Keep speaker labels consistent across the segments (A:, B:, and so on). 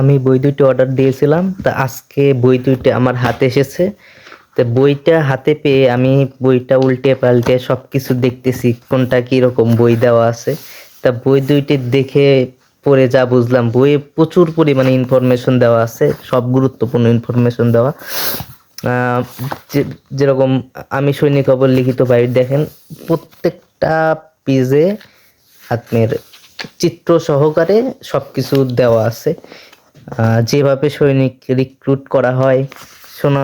A: আমি বই দুইটি অর্ডার দিয়েছিলাম, তা আজকে বই দুইটি আমার হাতে এসেছে। তো বইটা হাতে পেয়ে আমি বইটা উল্টে পাল্টে সব কিছু দেখতেছি, কোনটা কীরকম বই দেওয়া আছে। তা বই দুইটি দেখে পড়ে যা বুঝলাম, বইয়ে প্রচুর পরিমাণে ইনফরমেশন দেওয়া আছে, সব গুরুত্বপূর্ণ ইনফরমেশন দেওয়া। যেরকম আমি সৈনিক খবর লিখিত ভাই দেখেন, প্রত্যেকটা পেজে আপনার চিত্র সহকারে সব কিছু দেওয়া আছে। যেভাবে সৈনিক রিক্রুট করা হয়, সোনা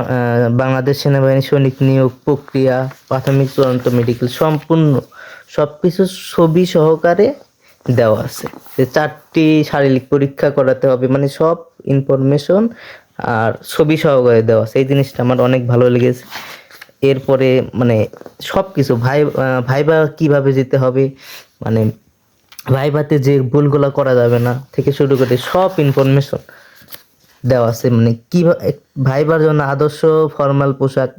A: বাংলাদেশ সেনাবাহিনী সৈনিক নিয়োগ প্রক্রিয়া, প্রাথমিক চূড়ান্ত মেডিকেল সম্পূর্ণ সব কিছু ছবি সহকারে দেওয়া আছে। যে চারটি শারীরিক পরীক্ষা করাতে হবে মানে সব ইনফরমেশন আর ছবি সহকারে দেওয়া আছে। এই জিনিসটা আমার অনেক ভালো লেগেছে। এরপরে মানে সব কিছু ভাই ভাইবা কীভাবে যেতে হবে মানে ভাইভাতে যে ভুলগুলো করা যাবে না থেকে শুরু করে সব ইনফরমেশন দেওয়া আছে। মানে কি ভাইবার জন্য আদর্শ ফর্মাল পোশাক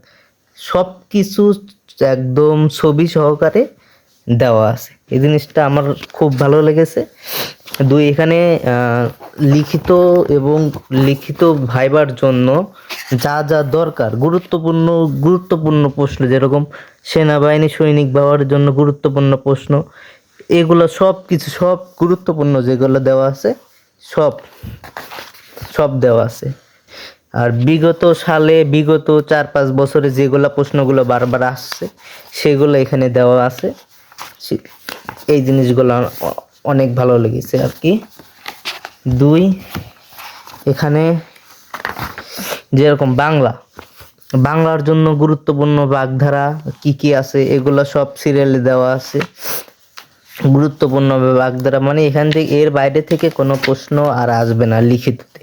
A: সব কিছু একদম ছবি সহকারে দেওয়া আছে। এই জিনিসটা আমার খুব ভালো লেগেছে। দুই, এখানে লিখিত এবং লিখিত ভাইবার জন্য যা যা দরকার, গুরুত্বপূর্ণ গুরুত্বপূর্ণ প্রশ্ন যেরকম সেনাবাহিনী সৈনিক ব্যবহারের জন্য গুরুত্বপূর্ণ প্রশ্ন এগুলো সব কিছু, সব গুরুত্বপূর্ণ যেগুলো দেওয়া আছে, সব সব দেওয়া আছে। আর বিগত সালে, বিগত চার পাঁচ বছরে যেগুলো প্রশ্নগুলো বারবার আসছে, সেগুলো এখানে দেওয়া আছে। এই জিনিসগুলো অনেক ভালো লেগেছে আর কি। দুই, এখানে যেরকম বাংলা, বাংলার জন্য গুরুত্বপূর্ণ বাগধারা কি কি আছে, এগুলো সব সিরিয়ালে দেওয়া আছে। গুরুত্বপূর্ণ বাগধারা মানে এখান থেকে এর বাইরে থেকে কোনো প্রশ্ন আর আসবে না লিখিততে।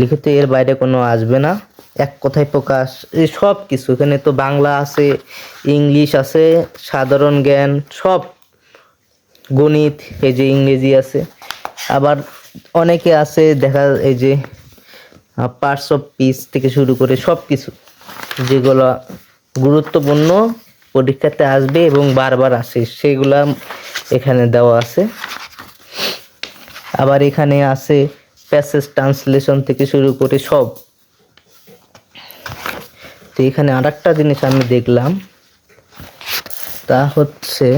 A: লিখিত এর বাইরে কোনো আসবে না, এক কথায় প্রকাশ, এই সব কিছু। এখানে তো বাংলা আছে, ইংলিশ আছে, সাধারণ জ্ঞান, সব। গণিত, এই যে ইংরেজি আছে। আবার অনেকে আছে, দেখা, এই যে পার্টস অফ পিস থেকে শুরু করে সব কিছু, যেগুলো গুরুত্বপূর্ণ পরীক্ষাতে আসবে এবং বারবার আসে। সেগুলা এখানে দেওয়া আছে। আবার এখানে আছে প্যাসেজ ট্রান্সলেশন থেকে শুরু করে সব। তো এখানে আর একটা জিনিস আমি দেখলাম, তা হচ্ছে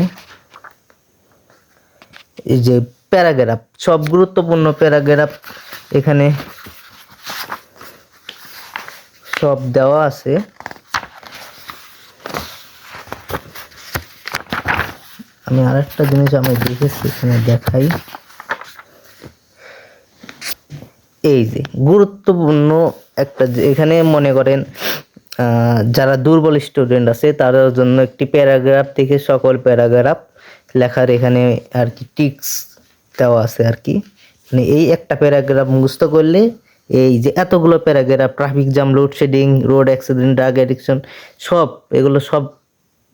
A: এই যে প্যারাগ্রাফ, সব গুরুত্বপূর্ণ প্যারাগ্রাফ এখানে সব দেওয়া আছে। আমি আরেকটা জিনিস আমি দেখেছি, এখানে দেখাই। এই যে, গুরুত্বপূর্ণ একটা এখানে মনে করেন যারা দুর্বল স্টুডেন্ট আছে, তাদের জন্য একটি প্যারাগ্রাফ থেকে সকল প্যারাগ্রাফ লেখার এখানে আর কি টিক্স দেওয়া আছে আর কি। মানে এই একটা প্যারাগ্রাফ মুখস্থ করলে এই যে এতগুলো paragraph traffic jam load shedding road accident drug addiction সব, এগুলো সব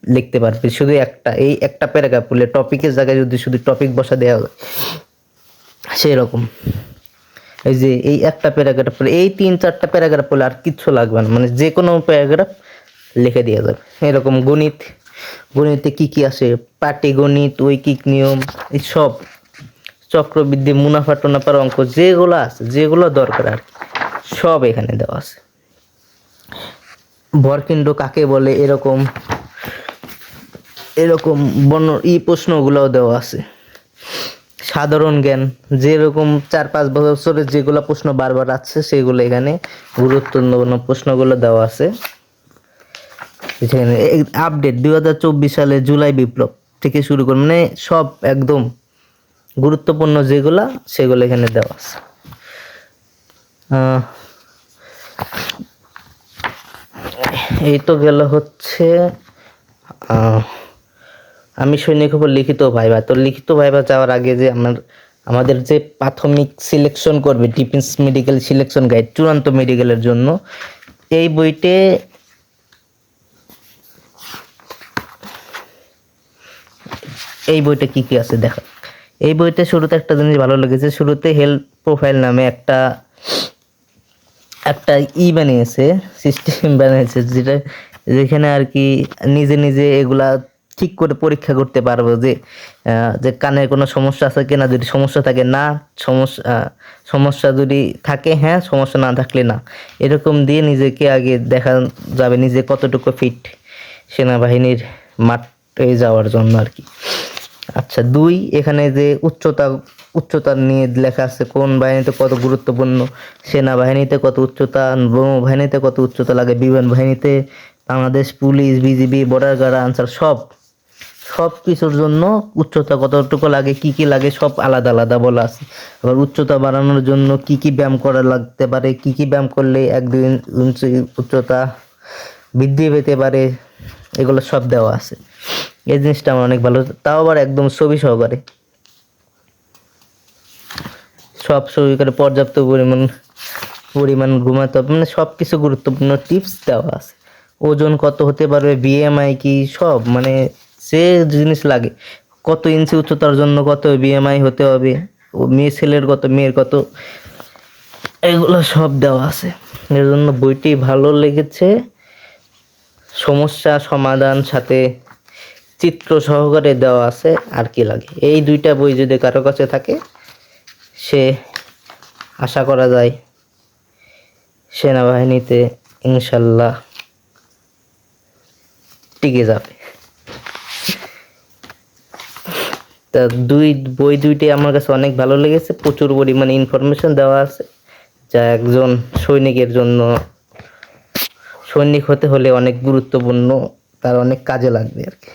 A: লিখতে পারবে। শুধু একটা, এই একটা প্যারাগ্রাফ বললে টপিকের জায়গায় যদি শুধু টপিক বসা দেওয়া হয় সেই রকম এই যে এই একটা প্যারাগ্রাফ পড়লে এই তিন চারটা প্যারাগ্রাফ পড়লে আর কিচ্ছু লাগবে না। মানে যে কোনো প্যারাগ্রাফ লিখে দেওয়া যাবে। এরকম গণিত, গণিতে কি কি আসে পাটিগণিত, ঐকিক নিয়ম, এই সব। চক্রবৃদ্ধি, মুনাফা, টুনাফার অঙ্ক, যেগুলো আছে, যেগুলো দরকার আর সব এখানে দেওয়া আছে। ভরকেন্দ্র কাকে বলে? এরকম এরকম বন ই প্রশ্নগুলোও দেওয়া আছে। সাধারণ জ্ঞান, যেরকম চার পাঁচ বছরের যেগুলো প্রশ্ন বারবার আসছে, সেগুলো এখানে গুরুত্বপূর্ণ প্রশ্নগুলো দেওয়া আছে। এখানে আপডেট দুই হাজার চব্বিশ সালে জুলাই বিপ্লব থেকে শুরু করে মানে সব একদম গুরুত্বপূর্ণ যেগুলা, সেগুলো এখানে দেওয়া আছে। এই তো গেল হচ্ছে আমি সৈনিক খবর লিখিত ভাইবা। তো লিখিত ভাইবা যাওয়ার আগে যে আমার, আমাদের যে প্রাথমিক সিলেকশন করবে ডিফেন্স মেডিকেল সিলেকশন গাইড চূড়ান্ত মেডিকেলের জন্য, এই বইতে এই বইটা কি কি আছে দেখা। এই বইতে শুরুতে একটা জিনিস ভালো লেগেছে, শুরুতে হেলথ প্রোফাইল নামে একটা একটা ই বানিয়েছে সিস্টেম বানিয়েছে, যেটা যেখানে আর কি নিজে নিজে এগুলা ঠিক করে পরীক্ষা করতে পারব যে যে কানের কোনো সমস্যা আছে কিনা, যদি সমস্যা থাকে না, সমস্যা সমস্যা যদি থাকে হ্যাঁ সমস্যা না থাকলে না। এরকম দিয়ে নিজেকে আগে দেখা যাবে নিজে কতটুকু ফিট সেনাবাহিনীর মাঠে যাওয়ার জন্য আর কি। আচ্ছা দুই, এখানে যে উচ্চতা উচ্চতা নিয়ে লেখা আছে, কোন বাহিনীতে কত গুরুত্বপূর্ণ, সেনাবাহিনীতে কত উচ্চতা বাহিনীতে কত উচ্চতা লাগে, বিমান বাহিনীতে, Bangladesh, police, BGB, border guard, Ansar, সব। সব কিছুর জন্য উচ্চতা কতটুকু লাগে, কি কি লাগে, সব আলাদা আলাদা বলা আছে। আবার উচ্চতা বাড়ানোর জন্য কি কি ব্যায়াম করা লাগতে পারে, কি কি ব্যায়াম করলে এক দুই ইঞ্চি উচ্চতা বৃদ্ধি পেতে পারে, এগুলো সব দেওয়া আছে। এই জিনিসটা আমার অনেক ভালো, তাও আবার একদম ছবি সহকারে। সব ছবি করে পর্যাপ্ত পরিমাণ পরিমাণ ঘুমাতে হবে মানে সব কিছু গুরুত্বপূর্ণ টিপস দেওয়া আছে। ওজন কত হতে পারবে বিএমআই কি সব মানে যে জিনিস লাগে। কত ইঞ্চি উচ্চতার জন্য কত বিএমআই হতে হবে, ও মেয়ে ছেলের কত, মেয়ের কত, এগুলো সব দেওয়া আছে। এর জন্য বইটি ভালো লেগেছে। সমস্যা, সমাধান, সাথে চিত্র সহকারে দেওয়া আছে, আর কি লাগে। এই দুইটা বই যদি কারও কাছে থাকে, সে আশা করা যায় সেনাবাহিনীতে ইনশাল্লাহ টিকে যাবে। তা দুই, বই দুইটি আমার কাছে অনেক ভালো লেগেছে, প্রচুর পরিমাণে ইনফরমেশন দেওয়া আছে, যা একজন সৈনিকের জন্য, সৈনিক হতে হলে অনেক গুরুত্বপূর্ণ, তার অনেক কাজে লাগবে আর কি।